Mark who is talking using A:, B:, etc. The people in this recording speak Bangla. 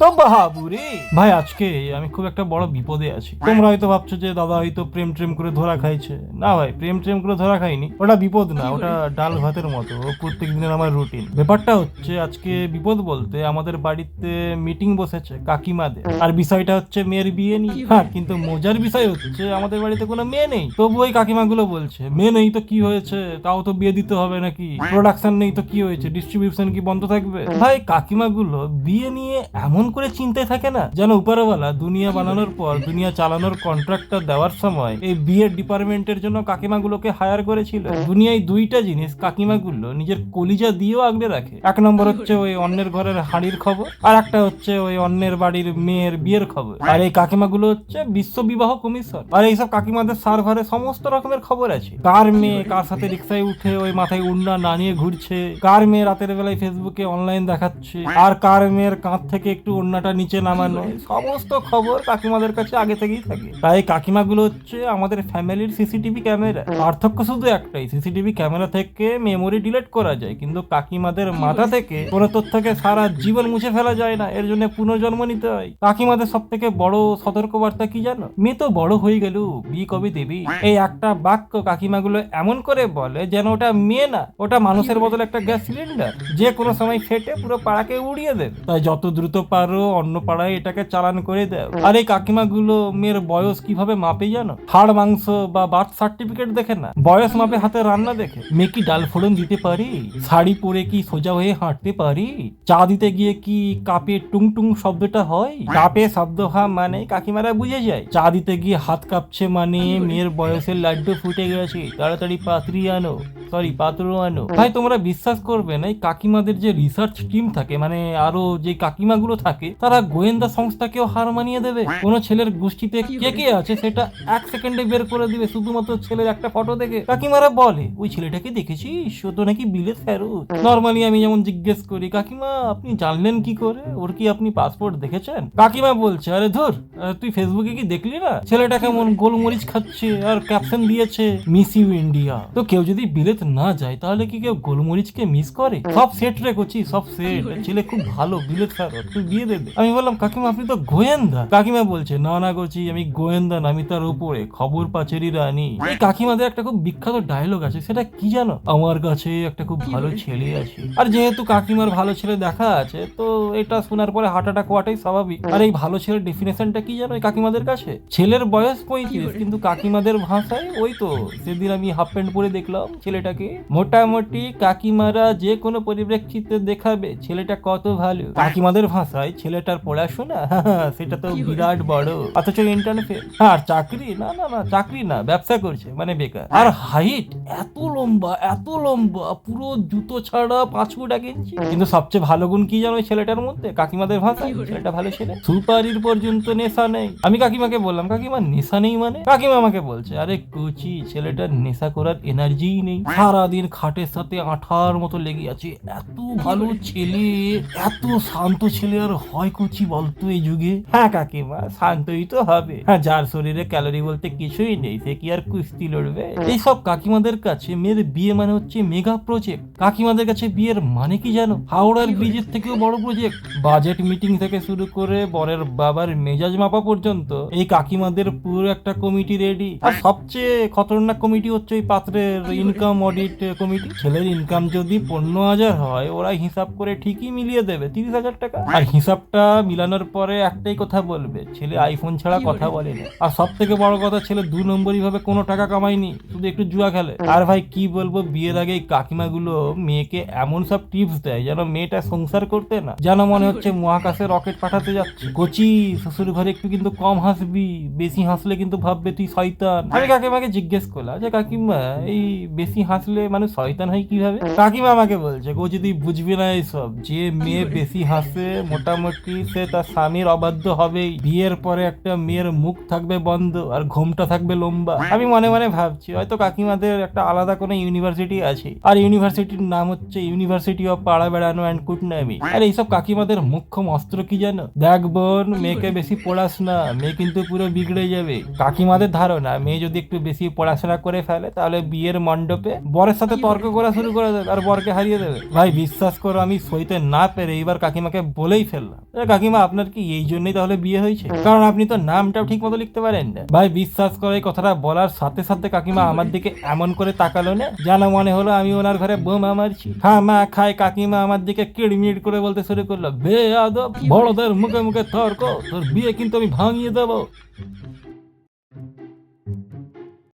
A: তো বাহাবুরে ভাই আজকে আমি খুব একটা বড় বিপদে আছি। তোমরা হয়তো ভাবছ যে দাদা হয়তো প্রেম ট্রেম করে ধরা খাইছে। না ভাই প্রেম ট্রেম করে ধরা খাইনি। ওটা বিপদ না ওটা ডাল ভাতের মতো। প্রত্যেক দিনের আমার রুটিন ব্যাপারটা হচ্ছে আজকে বিপদ বলতে আমাদের বাড়িতে মিটিং বসেছে কাকিমাদের। আর বিষয়টা হচ্ছে মেয়ের বিয়ে নিয়ে। হ্যাঁ কিন্তু মজার বিষয় হচ্ছে আমাদের বাড়িতে কোনো মেয়ে নেই। তবু ওই কাকিমাগুলো বলছে মেয়ে নেই তো কি হয়েছে? তাও তো বিয়ে দিতে হবে নাকি? প্রোডাকশন নেই তো কি হয়েছে? ডিস্ট্রিবিউশন কি বন্ধ থাকবে? ভাই কাকিমাগুলো বিয়ে নিয়ে এমন করে চিন্তায় থাকে না? যেন উপরওয়ালা দুনিয়া বানানোর পর, দুনিয়া চালানোর কন্ট্রাক্টটা দেওয়ার সময় এই বিয়ের ডিপার্টমেন্টের জন্য কাকিমাগুলোকে হায়ার করেছিল। দুনিয়ায় দুইটা জিনিস, কাকিমাগুলো নিজের কলিজা দিয়েও আগলে রাখে। এক নম্বর হচ্ছে ওই অন্যের ঘরের হাড়ির খবর, আর একটা হচ্ছে ওই অন্যের বাড়ির মেয়ের বিয়ের খবর। আর এই কাকিমাগুলো হচ্ছে বিশ্ব বিবাহ কমিশন। আর এইসব কাকিমাদের সার্ভারে সমস্ত রকমের খবর আছে। কার মেয়ে কার সাথে রিক্সায় উঠে ওই মাথায় উন্না না নিয়ে ঘুরছে? কার মেয়ে রাতের বেলায় ফেসবুকে অনলাইন দেখাচ্ছে? আর কার মেয়ের কাঁধ থেকে একটু ওন্নাটা নিচে নামানো। সমস্ত খবর কাকিমাদের কাছে আগে থেকেই থাকে। তাই কাকিমাগুলো হচ্ছে আমাদের ফ্যামিলির সিসিটিভি ক্যামেরা। পার্থক্য শুধু একটাই সিসিটিভি ক্যামেরা থেকে মেমোরি ডিলিট করা যায় কিন্তু কাকিমাদের মাথা থেকে কোনো তথ্যকে সারা জীবন মুছে ফেলা যায় না এর জন্য পুনর্জন্ম নিতে হয়। কাকিমাদের সব থেকে বড় সতর্কবার্তা কি জানো? মেয়ে তো বড় হয়ে গেল বিয়ে কবে দেবী? এই একটা বাক্য কাকিমাগুলো এমন করে বলে যেন ওটা মেয়ে না ওটা মানুষের বদলে একটা গ্যাস সিলিন্ডার। যে কোনো সময় ফেটে পুরো পাড়াকে উড়িয়ে দেবে। তাই যত দ্রুত পারো অন্য পাড়ায় এটাকে চালান করে দেয় আর এই কাকিমাগুলো মেয়ের বয়স কীভাবে মাপে জানো? হাড় মাংস বা বার্থ সার্টিফিকেট দেখে না? বয়স মাপে হাতে রান্না দেখে। মেয়ে কি ডাল ফোড়ন দিতে পারি? শাড়ি পরে কি সোজা হয়ে হাঁটতে পারি? চা দিতে গিয়ে কি কাপে টুং টুং শব্দটা হয়? কাপে শব্দ হওয়া মানে কাকিমারা বুঝে যায়। চা দিতে গিয়ে হাত কাঁপছে মানে মেয়ের বয়সের লাড্ডু ফুটে গেছে। তাড়াতাড়ি পাত্রি আনো। সরি আনো। ভাই তোমরা বিশ্বাস করবে না এই কাকিমাদের যে রিসার্চ টিম থাকে মানে আরও যে কাকিমাগুলো থাকে তারা গোয়েন্দা সংস্থাকেও হার মানিয়ে দেবে। কোন ছেলের গোষ্ঠীতে কে কে আছে সেটা এক সেকেন্ডে বের করে দিবে শুধুমাত্র ছেলের একটা ফটো দেখে। কাকিমারা বলে ওই ছেলেটাকে দেখেছিস? ও তো নাকি বিলেত ফেরত। নর্মালি আমি যেমন জিজ্ঞেস করি কাকিমা আপনি জানলেন কি করে? ওর কি আপনি পাসপোর্ট দেখেছেন? কাকিমা বলছে আরে ধর তুই ফেসবুকে কি দেখলি না? ছেলেটা কেমন গোলমরিচ খাচ্ছে আর ক্যাপশন দিয়েছে মিস ইউ ইন্ডিয়া তো কেউ যদি বিলেত না যায়, তাহলে কি কেউ গোলমরিচকে মিস করে? সব সেট রে করছি সব সেট ছেলে খুব ভালো, বিলেত ফেরত তুই বিয়ে দেবে। আমি বললাম, কাকিমা, আপনি তো গোয়েন্দা। কাকিমা বলছে, না না করছি আমি গোয়েন্দা না, আমি তার উপরে। খবর পাচেরি রানী। এই কাকিমাদের একটা খুব বিখ্যাত ডায়লগ আছে, সেটা কি জানো? আমার কাছে একটা খুব ভালো ছেলে আছে। আর যেহেতু কাকিমার ভালো ছেলে দেখা আছে, তো এটা শোনার পরে হার্ট অ্যাটাক হওয়াটাই স্বাভাবিক। আর এই ভালো ছেলের ডেফিনেশনটা কি জানো এই কাকিমাদের কাছে? ছেলের বয়স পঁয়ত্রিশ, কিন্তু কাকিমাদের ভাষায় ওই তো, সেদিন আমি হাফ প্যান্ট পরে দেখলাম ছেলেটাকে। মোটামুটি কাকিমারা যে কোনো পরিপ্রেক্ষিতে দেখাবে ছেলেটা কত ভালো। কাকিমাদের ভাষায় ছেলেটার পড়াশোনা সেটা তো বিরাট বড়। অথচ ইন্টারনেট আর চাকরি না না না চাকরি না ব্যবসা করছে মানে বেকার। আর হাইট এত লম্বা এত লম্বা পুরো জুতো ছাড়া পাঁচ ফুট এক ইঞ্চি। কিন্তু সবচেয়ে ভালো গুণ কি জানো ছেলেটার মধ্যে? কাকিমাদের ভাষায় ছেলেটা ভালো ছেলে। সুপারির পর্যন্ত নেশা নেই। আমি কাকিমাকে বললাম কাকিমা নেশা নেই মানে? কাকিমা আমাকে বলছে আরে কুচি ছেলেটার নেশা করার এনার্জিই নেই। সারাদিন খাটের সাথে আঠার মতো লেগে আছে। এত ভালো ছেলে, এত শান্ত ছেলে, আর হয় কুচি বলতো এই যুগে? হ্যাঁ কাকিমা, শান্তই তো হবে। হ্যাঁ যার শরীরে ক্যালোরি বলতে কিছুই নেই, সে কি আর কুস্তি লড়বে? এইসব কাকিমাদের কাছে মেয়ের বিয়ে মানে হচ্ছে মেগা প্রজেক্ট কাকিমাদের কাছে বিয়ের মানে কি জানো? হাওড়ার ব্রিজের থেকেও বড় প্রজেক্ট বাজেট মিটিং থেকে শুরু করে বরের বাবার মেজাজ মাপা পর্যন্ত এই কাকিমাদের পুরো একটা কমিটি রেডি আর সবচেয়ে খতরনাক কমিটি হচ্ছে ওই পাত্রের ইনকাম অডিট কমিটি ছেলের ইনকাম যদি পনেরো হাজার হয় ওরা হিসাব করে ঠিকই মিলিয়ে দেবে তিরিশ হাজার টাকা। আর হিসাবটা মিলানোর পরে একটাই কথা বলবে ছেলে আইফোন ছাড়া কথা বলে? না আর সব থেকে বড় কথা ছেলে দু নম্বরই ভাবে কোনো টাকা কামায়নি শুধু একটু জুয়া খেলে। আর ভাই কি বলব বিয়ের আগে এই কাকিমাগুলো মেয়েকে এমন সব টিপস দেয় যেন মেয়েটা সংসার করতে না। যেন মনে হচ্ছে মহাকাশে রকেট পাঠাতে যাচ্ছে। কচি শ্বশুর ঘরে একটু কিন্তু কম হাসবি বেশি হাসলে কিন্তু ভাববে তুই শয়তান। আমি কাকিমাকে জিজ্ঞেস করলাম যে কাকিমা এই বেশি হাসলে মানুষ শয়তান হয় কীভাবে? কাকিমা আমাকে বলছে কচি যদি বুঝবি না এইসব যে মেয়ে বেশি হাসে, মোটামুটি সে তার স্বামীর অবাধ্য হবেই বিয়ের পরে একটা মেয়ের মুখ থাকবে বন্ধ আর ঘুমটা থাকবে লম্বা। আমি মনে মনে ভাবছি, হয়তো কাকিমাদের একটা আলাদা কোনো ইউনিভার্সিটি আছে, আর ইউনিভার্সিটির নাম হচ্ছে ইউনিভার্সিটি অফ পাড়া বেড়ানো অ্যান্ড কুটনামি। আর, এইসব কাকিমাদের মুখ্য অস্ত্র কি জানো? দেখ বোন, মেয়েকে বেশি পড়াস না, মেয়ে কিন্তু পুরো বিগড়ে যাবে। কাকিমাদের ধারণা, মেয়ে যদি একটু বেশি পড়াশোনা করে ফেলে, তাহলে বিয়ের মণ্ডপে বরের সাথে তর্ক করা শুরু করে দেবে আর বরকে হারিয়ে দেবে। ভাই বিশ্বাস করো আমি সইতে না পেরে এইবার কাকিমাকে বলেই ফেললাম। কাকিমা আপনার কি এই জন্যই তাহলে বিয়ে হয়েছে? কারণ আপনি তো নামটাও ঠিক মতো লিখতে পারেন না। ভাই বিশ্বাস করে এই কথাটা বলার সাথে সাথে কাকিমা আমার দিকে এমন করে তাকালো না যেন মনে হলো আমি ওনার ঘরে বোমা মারছি। খা মা খায় কাকিমা আমার দিকে কিড়মিড় করে বলতে শুরু করল বে আদব বড়দের মুখে মুখে তর্ক তোর বিয়ে কিন্তু আমি ভাঙিয়ে দেবো।